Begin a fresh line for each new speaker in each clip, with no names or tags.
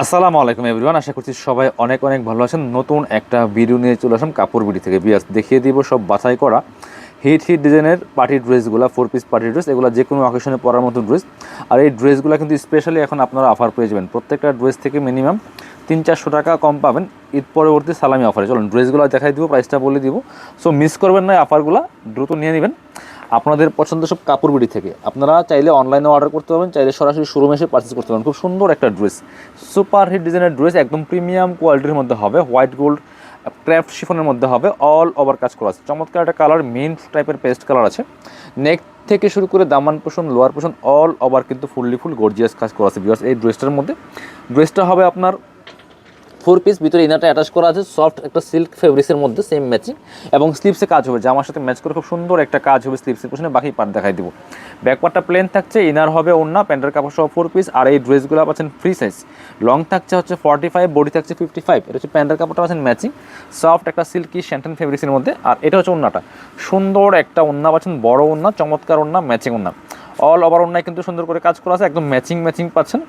আসসালামু আলাইকুম এভরিওয়ান, আশা করছি সবাই অনেক অনেক ভালো আছেন। নতুন একটা ভিডিও নিয়ে চলে আসলাম কাপড় বিড়ি থেকে। বিয়াস, দেখিয়ে দিব সব বাছাই করা হিট হিট ডিজাইনের পার্টি ড্রেসগুলো ফোর পিস পার্টি ড্রেস, এগুলো যে কোনো অকেশনে পরার মতো ড্রেস। আর এই ড্রেসগুলো কিন্তু স্পেশালি এখন আপনারা অফার পেয়ে যাবেন। প্রত্যেকটা ড্রেস থেকে মিনিমাম তিন চারশো টাকা কম পাবেন। ঈদ পরবর্তী সালামি অফারে চলুন, ড্রেসগুলো দেখাই দিব প্রাইসটা বলে দিব। সো মিস করবেন না অফারগুলো দ্রুত নিয়ে নেবেন। আপনাদের পছন্দ সব কাপড় বিড়ি থেকে। আপনারা চাইলে অনলাইনে অর্ডার করতে পারবেন, চাইলে সরাসরি শোরুমে এসে পারচেস করতে পারবেন। খুব সুন্দর একটা ড্রেস সুপার হিট ডিজাইনের ড্রেস একদম প্রিমিয়াম কোয়ালিটির মধ্যে হবে। হোয়াইট গোল্ড ক্র্যাফট শিফনের মধ্যে হবে। অল ওভার কাজ করা আছে। চমৎকার একটা কালার মেন টাইপের পেস্ট কালার আছে। নেক থেকে শুরু করে দামান পোষণ লোয়ার পোষণ অল ওভার কিন্তু ফুললি ফুল গর্জিয়াস কাজ করা আছে বিকজ এই ড্রেসটার মধ্যে। ড্রেসটা হবে আপনার ফোর পিস, ভিতরে ইনারটা অ্যাটাচ করা আছে সফট একটা সিল্ক ফেব্রিক্সের মধ্যে সেম ম্যাচিং এবং স্লিপসে কাজ হবে জামার সাথে ম্যাচ করে খুব সুন্দর একটা কাজ হবে স্লিপসের পিছনে, বাকি পার্ট দেখাই দিব। ব্যাক পার্টটা প্লেন থাকছে ইনার হবে ওন্না প্যান্টের কাপড় সহ ফোর পিস আর এই ড্রেসগুলো পাচ্ছেন ফ্রি সাইজ লং থাকছে হচ্ছে ফর্টি ফাইভ বডি থাকছে ফিফটি ফাইভ এটা হচ্ছে প্যান্টের কাপড়টা পাচ্ছেন ম্যাচিং সফট একটা সিল্কি শ্যান্টেন ফেব্রিক্সের মধ্যে, আর এটা হচ্ছে ওন্নাটা সুন্দর একটা ওন্না পাচ্ছেন, বড় ওন্না চমৎকার ওন্না ম্যাচিং ওন্না অল ওভার অন্যায় কিন্তু সুন্দর করে কাজ করা আছে, একদম ম্যাচিং ম্যাচিং পাচ্ছেন।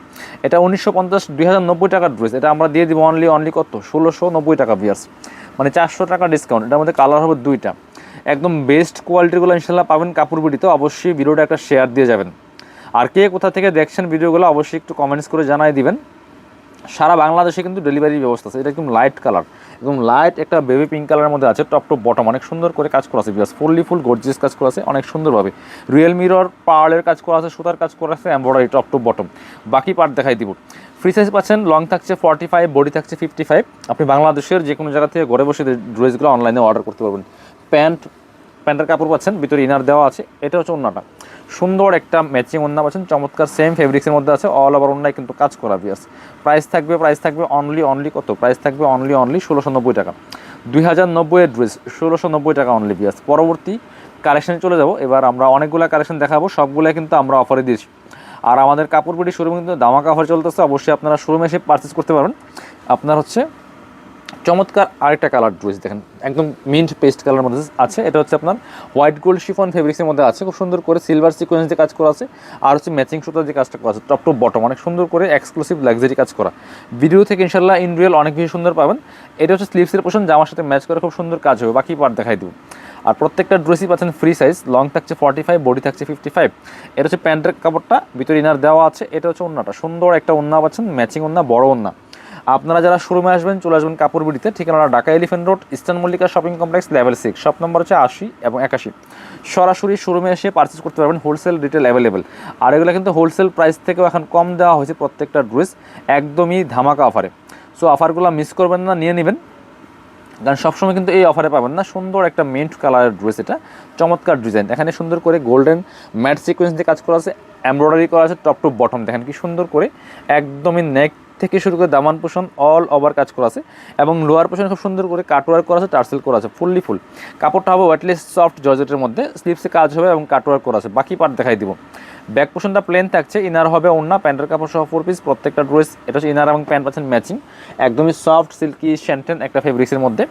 এটা উনিশশো পঞ্চাশ, দুই হাজার নব্বই টাকার ড্রেস এটা আমরা দিয়ে দিব অনলি অনলি কত? ষোলোশো নব্বই টাকা বিয়ার্স মানে চারশো টাকা ডিসকাউন্ট এটার মধ্যে কালার হবে দুইটা। একদম বেস্ট কোয়ালিটিগুলো ইনশাল্লাহ পাবেন কাপড় বিড়িতে। অবশ্যই ভিডিওটা একটা শেয়ার দিয়ে যাবেন। আর কে কোথা থেকে দেখছেন ভিডিওগুলো, অবশ্যই একটু কমেন্টস করে জানাই দিবেন। সারা বাংলাদেশে কিন্তু ডেলিভারি ব্যবস্থা আছে। এটা একদম লাইট কালার একদম লাইট একটা বেবি পিঙ্ক কালারের মধ্যে আছে টপ টপ বটম অনেক সুন্দর করে কাজ করা আছে বিকজ ফুললি ফুল গর্জিয়াস কাজ করা আছে, অনেক সুন্দরভাবে। রিয়েল মিরর পার্লের কাজ করা আছে, সুতার কাজ করা আছে এমব্রয়ডারি টপ টপ বটম বাকি পার্ট দেখাই দিব। ফ্রি সাইজ পাচ্ছেন লং থাকছে ফর্টি ফাইভ বডি থাকছে ফিফটি ফাইভ আপনি বাংলাদেশের যে কোনো জায়গা থেকে ঘরে বসে ড্রেসগুলো অনলাইনে অর্ডার করতে পারবেন। প্যান্ট প্যান্টের কাপড় পাচ্ছেন, ভিতরে ইনার দেওয়া আছে, এটা হচ্ছে অন্যটা সুন্দর একটা ম্যাচিং ওন্না পাচ্ছেন, চমৎকার সেম ফেব্রিক্সের মধ্যে আছে অল ওভার ওন্নায় কিন্তু কাজ করা বিয়াস প্রাইস থাকবে প্রাইস থাকবে অনলি অনলি কত? প্রাইস থাকবে অনলি অনলি ষোলোশো নব্বই টাকা। দুই হাজার নব্বইয়ের ড্রেস ষোলোশো নব্বই টাকা অনলি বিয়াস পরবর্তী কালেকশনে চলে যাব, এবার আমরা অনেকগুলো কালেকশন দেখাবো, সবগুলো কিন্তু আমরা অফারে দিয়েছি। আর আমাদের কাপড় পিটি শোরুমে কিন্তু দামাকা অফার চলতেছে, অবশ্যই আপনারা শোরুমে এসে পারচেস করতে পারবেন। আপনার হচ্ছে চমৎকার আরেকটা কালার ড্রেস দেখেন, একদম মিন্ট পেস্ট কালার মধ্যে আছে। এটা হচ্ছে আপনার হোয়াইট গোল্ড শিফন ফেব্রিক্সের মধ্যে আছে। খুব সুন্দর করে সিলভার সিকোয়েন্স দিয়ে কাজ করা আছে। আর হচ্ছে ম্যাচিং সুতার যে কাজটা করা আছে টপ টপ বটম অনেক সুন্দর করে এক্সক্লুসিভ লাক্সারি কাজ করা। ভিডিও থেকে ইনশাল্লাহ ইন রিয়েল অনেক বেশি সুন্দর পাবেন। এটা হচ্ছে স্লিভসের পোষণ জামার সাথে ম্যাচ করে খুব সুন্দর কাজ হবে। বাকি পার্ট দেখাই দেবো। আর প্রত্যেকটা ড্রেসই পাচ্ছেন ফ্রি সাইজ লং থাকছে ফর্টি ফাইভ বডি থাকছে ফিফটি ফাইভ এটা হচ্ছে প্যান্টের কাপড়টা, ভিতরে ইনার দেওয়া আছে। এটা হচ্ছে ওন্নাটা। সুন্দর একটা ওন্না পাচ্ছেন ম্যাচিং ওন্না, বড় ওন্না। আপনারা যারা শোরুমে আসবেন, চলে আসবেন কাপড় বিড়িতে ঠিকানা Dhaka Elephant Road, Eastern Mallika Shopping Complex level six shop number হচ্ছে আশি এবং একাশি। সরাসরি শোরুমে এসে পারচেস করতে পারবেন হোলসেল রিটেল অ্যাভেলেবেল আর এগুলো কিন্তু হোলসেল প্রাইস থেকেও এখন কম দেওয়া হয়েছে প্রত্যেকটা ড্রেস একদমই ধামাকা অফারে সো অফারগুলো মিস করবেন না, নিয়ে নেবেন। কারণ সবসময় কিন্তু এই অফারে পাবেন না। সুন্দর একটা মিন্ট কালারের ড্রেস এটা। চমৎকার ডিজাইন এখানে সুন্দর করে গোল্ডেন ম্যাট সিকোয়েন্স দিয়ে কাজ করা আছে। এমব্রয়ডারি করা আছে টপ টু বটম দেখেন কি সুন্দর করে, একদমই নেক থেকে শুরু করে দামান পোষণ অল ওভার কাজ করা আছে। এবং লোয়ার পোষণ খুব সুন্দর করে কাটওয়ার্ক করা আছে টার্সেল করা আছে ফুললি ফুল কাপড়টা হবে ওয়াটলেস সফট জর্জেটের মধ্যে স্লিপসে কাজ হবে এবং কাটওয়ার্ক করা আছে। বাকি পার্ট দেখাই দিব। ব্যাক পোষণটা প্লেন থাকছে ইনার হবে অন্য প্যান্টের কাপড় সহ ফোর পিস প্রত্যেকটা ড্রেস এটা হচ্ছে ইনার এবং প্যান্ট পাচ্ছেন ম্যাচিং একদমই সফট সিল্কি শ্যান্টেন একটা ফেব্রিক্সের মধ্যে।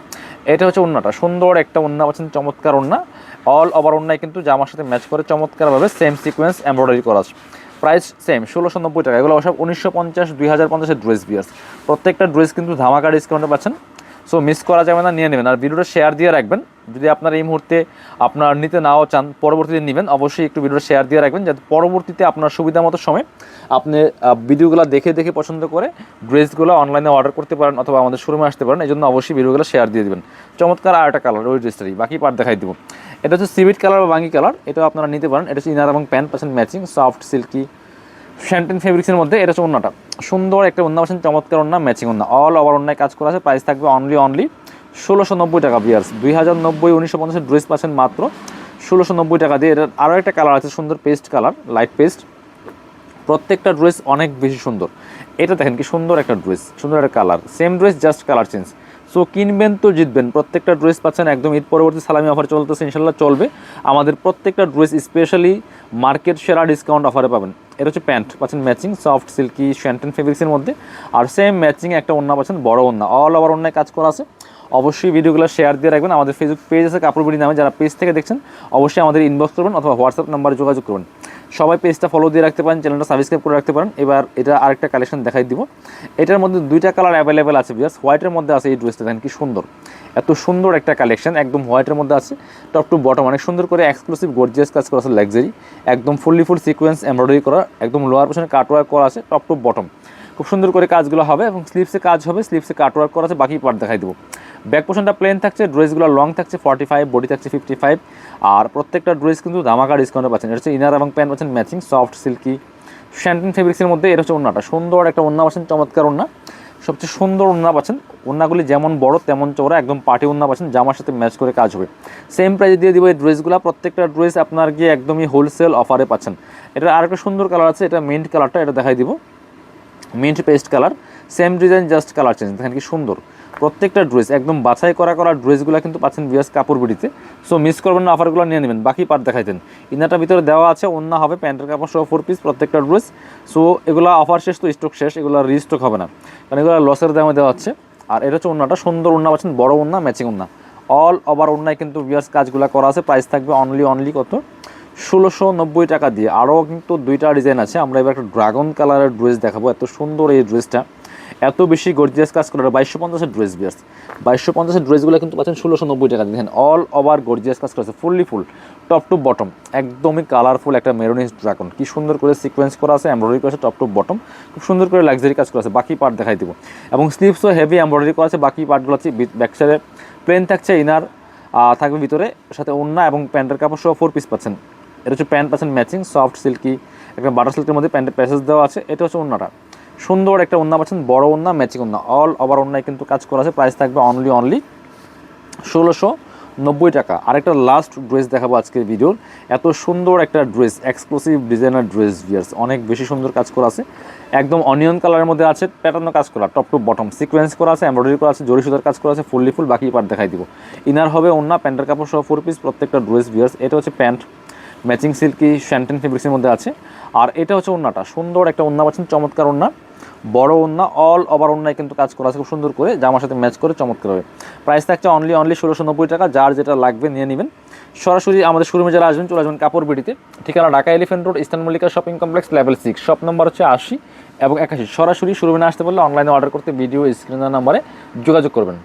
এটা হচ্ছে অন্যটা সুন্দর একটা অন্য পাচ্ছেন চমৎকার অন্য অল ওভার অন্যায় কিন্তু জামার সাথে ম্যাচ করে চমৎকারভাবে সেম সিকোয়েন্স এমব্রয়ডারি করা আছে। প্রাইস সেম ষোলোশো নব্বই টাকা। এগুলো সব উনিশশো পঞ্চাশ, দুই হাজার পঞ্চাশের ড্রেস বিয়ার্স। প্রত্যেকটা ড্রেস কিন্তু ধামাকা ডিসকাউন্টে পাচ্ছেন। সো মিস করা যাবে না, নিয়ে নেবেন। আর ভিডিওটা শেয়ার দিয়ে রাখবেন। যদি আপনার এই মুহূর্তে আপনার নিতে নাও চান, পরবর্তীতে নেবেন, অবশ্যই একটু ভিডিওটা শেয়ার দিয়ে রাখবেন, যাতে পরবর্তীতে আপনার সুবিধা মতো সময় আপনি ভিডিওগুলো দেখে দেখে পছন্দ করে ড্রেসগুলো অনলাইনে অর্ডার করতে পারেন অথবা আমাদের শোরুমে আসতে পারেন। এই জন্য অবশ্যই ভিডিওগুলো শেয়ার দিয়ে দেবেন। চমৎকার আর একটা কালার ওই ড্রেসটারই বাকি পার্ট দেখাই দেবো। এটা হচ্ছে সিভিট কালার বা বাঙ্গি কালার এটাও আপনারা নিতে পারেন। এটা হচ্ছে ইনার এবং প্যান্ট পাচ্ছেন ম্যাচিং সফট সিল্কি শ্যান্টেন ফেব্রিক্সের মধ্যে এটা হচ্ছে অন্যটা সুন্দর একটা অন্য পাচ্ছেন, চমৎকার অন্য ম্যাচিং অন্য অল ওভার অন্যায় কাজ করা আছে প্রাইস থাকবে অনলি অনলি ষোলোশো নব্বই টাকা বিয়ার্স দুই হাজার নব্বই, উনিশশো পঞ্চাশের ড্রেস পাচ্ছেন মাত্র ষোলোশো নব্বই টাকা দিয়ে। এটার আরও একটা কালার আছে, সুন্দর পেস্ট কালার লাইট পেস্ট প্রত্যেকটা ড্রেস অনেক বেশি সুন্দর। এটা দেখেন কি সুন্দর একটা ড্রেস সুন্দর একটা colour same dress just colour change so কিনবেন তো জিতবেন। প্রত্যেকটা ড্রেস পাচ্ছেন, একদম ঈদ পরবর্তী সালামি অফার চলতেছে ইনশাল্লাহ চলবে। আমাদের প্রত্যেকটা ড্রেস স্পেশালি মার্কেট সেরা ডিসকাউন্ট অফারে পাবেন। এটা হচ্ছে প্যান্ট, পাচ্ছেন ম্যাচিং সফট সিল্কি শ্যান্টেন ফেব্রিক্সের মধ্যে। আর সেম ম্যাচিং একটা অন্য পাচ্ছেন, বড় অন্য অল ওভার অন্যায় কাজ করা আছে। অবশ্যই ভিডিওগুলো শেয়ার দিয়ে রাখবেন। আমাদের ফেসবুক পেজ আছে কাপড় বিড়ি নামে। যারা পেজ থেকে দেখছেন, অবশ্যই আমাদের ইনবক্স করবেন অথবা হোয়াটসঅ্যাপ নাম্বারে যোগাযোগ করবেন। সবাই পেজটা ফলো দিয়ে রাখতে পারেন চ্যানেলটা সাবস্ক্রাইব করে রাখতে পারেন। এবার এটা আরেকটা কালেকশন দেখাই দিব। এটার মধ্যে দুইটা কালার অ্যাভেলেবেল আছে বিয়াস হোয়াইটের মধ্যে আছে এই ড্রেসটা দেখেন কি সুন্দর। এত সুন্দর একটা কালেকশন একদম হোয়াইটের মধ্যে আছে। টপ টু বটম অনেক সুন্দর করে এক্সক্লুসিভ গর্জিয়াস কাজ করা আছে লাক্সারি একদম ফুললি ফুল সিকোয়েন্স এমব্রয়ডারি করা, একদম লোয়ার পোর্শনে কাটওয়ার্ক করা আছে টপ টু বটম খুব সুন্দর করে কাজগুলো হবে এবং স্লিপসে কাজ হবে স্লিপসে কাটওয়ার্ক করা আছে, বাকি পার্ট দেখাই দেবো। ব্যাক পোর্শনটা প্লেন থাকছে, ড্রেসগুলো লং থাকছে ফর্টি ফাইভ বডি থাকছে ফিফটি ফাইভ আর প্রত্যেকটা ড্রেস কিন্তু ধামাকা ডিসকাউন্টে পাচ্ছেন। এটা হচ্ছে ইনার এবং প্যান্ট পাচ্ছেন ম্যাচিং সফট সিল্কি শ্যান্টিন ফেব্রিক্সের মধ্যে এটা হচ্ছে ওন্নাটা সুন্দর একটা ওন্না পাচ্ছেন, চমৎকার ওনা সবচেয়ে সুন্দর ওন্না পাচ্ছেন। ওন্নাগুলি যেমন বড়, তেমন চওড়া, একদম পার্টি ওন্না পাচ্ছেন, জামার সাথে ম্যাচ করে কাজ হবে। সেম প্রাইসে দিয়ে দিব এই ড্রেসগুলো। প্রত্যেকটা ড্রেস আপনার গিয়ে একদমই হোলসেল অফারে পাচ্ছেন। এটা আরেকটা সুন্দর কালার আছে, এটা মিন্ট কালারটা এটা দেখাই দিব। Mint paste colour same design just colour change দেখেন কি সুন্দর। প্রত্যেকটা ড্রেস একদম বাছাই করা করা ড্রেসগুলো কিন্তু পাচ্ছেন বিয়াস কাপড় বিড়িতে। সো মিস করবেন না অফারগুলো নিয়ে নেবেন। বাকি পার্ট দেখাইতেন। ইনারটার ভিতরে দেওয়া আছে অন্য হবে, প্যান্টের কাপড় সহ ফোর পিস প্রত্যেকটা ড্রেস সো এগুলো অফার শেষ তো স্টক শেষ, এগুলো রিস্টক হবে না। কারণ এগুলো লসের দামে দেওয়া হচ্ছে। আর এটা হচ্ছে অন্যটা সুন্দর অন্য পাচ্ছেন, বড় অন্য ম্যাচিং অন্য অল ওভার অন্যায় কিন্তু বিয়ার্স কাজগুলো করা আছে প্রাইস থাকবে অনলি অনলি কত? ষোলোশো নব্বই টাকা দিয়ে। আরও কিন্তু দুইটা ডিজাইন আছে। আমরা এবার একটা ড্রাগন কালারের ড্রেস দেখাবো। এত সুন্দর এই ড্রেসটা এত বেশি গর্জিয়াস কাজ করে বাইশশো পঞ্চাশের ড্রেস বিয়ার্স বাইশশো পঞ্চাশের ড্রেসগুলো কিন্তু পাচ্ছেন ষোলোশো নব্বই টাকা। দেখেন অল ওভার গর্জিয়াস কাজ করেছে fully full top to bottom একদমই কালারফুল একটা মেরোনিস ড্রাগন কি সুন্দর করে সিকোয়েন্স করা আছে এমব্রয়ডারি করা আছে টপ টু বটম খুব সুন্দর করে লাক্সারি কাজ করা আছে। বাকি পার্ট দেখাই দিব। এবং স্লিভসও হেভি এমব্রয়ডারি করা আছে, বাকি পার্টগুলো আছে ব্যাক সাইডে প্লেন থাকছে ইনার থাকবে ভিতরে, সাথে ওন্না এবং প্যান্টের কাপড় সহ ফোর পিস পাচ্ছেন। এটা হচ্ছে প্যান্ট পাচ্ছেন ম্যাচিং সফট সিল্কি একটা বাটার সিল্কের মধ্যে প্যান্টের প্যাসেজ দেওয়া আছে, এটা হচ্ছে ওন্নাটা সুন্দর একটা ওন্না পাচ্ছেন, বড় ওন্না ম্যাচিং ওন্না অল ওভার ওন্নায় কিন্তু কাজ করা আছে প্রাইস থাকবে অনলি অনলি ষোলোশো নব্বই টাকা। আরেকটা লাস্ট ড্রেস দেখাবো আজকের ভিডিওর। এত সুন্দর একটা dress exclusive designer dress viewers অনেক বেশি সুন্দর কাজ করা আছে। একদম অনিয়ন কালারের মধ্যে আছে প্যাটার্ন কাজ করা টপ টু বটম সিকোয়েন্স করা আছে এমব্রয়ডারি করা আছে জরি সুতার কাজ করা আছে ফুললি ফুল বাকি পার্ট দেখাই দিব। ইনার হবে অন্য প্যান্টের কাপড় সহ ফোর পিস প্রত্যেকটা ড্রেস ভিয়ার্স এটা হচ্ছে প্যান্ট। ম্যাচিং সিল্কি শ্যান্টেন ফেব্রিক্সের মধ্যে আছে। আর এটা হচ্ছে ওন্নাটা সুন্দর একটা ওন্না পাচ্ছেন, চমৎকার ওন্না বড় ওন্না অল ওভার ওন্নায় কিন্তু কাজ করা আছে, খুব সুন্দর করে, জামার সাথে ম্যাচ করে চমৎকার হবে। প্রাইস থাকছে অনলি অনলি ষোলোশো নব্বই টাকা, যার যেটা লাগবে নিয়ে নেবেন। সরাসরি আমাদের শোরুমে যারা আসবেন, চলে আসবেন কাপড় বিডিতে। ঠিকানা Dhaka Elephant Road Eastern Mallika Shopping Complex level six shop number হচ্ছে আশি এবং একাশি। সরাসরি শোরুমে আসতে পারলে অনলাইনে অর্ডার করতে ভিডিও স্ক্রিনার নাম্বারে যোগাযোগ করবেন।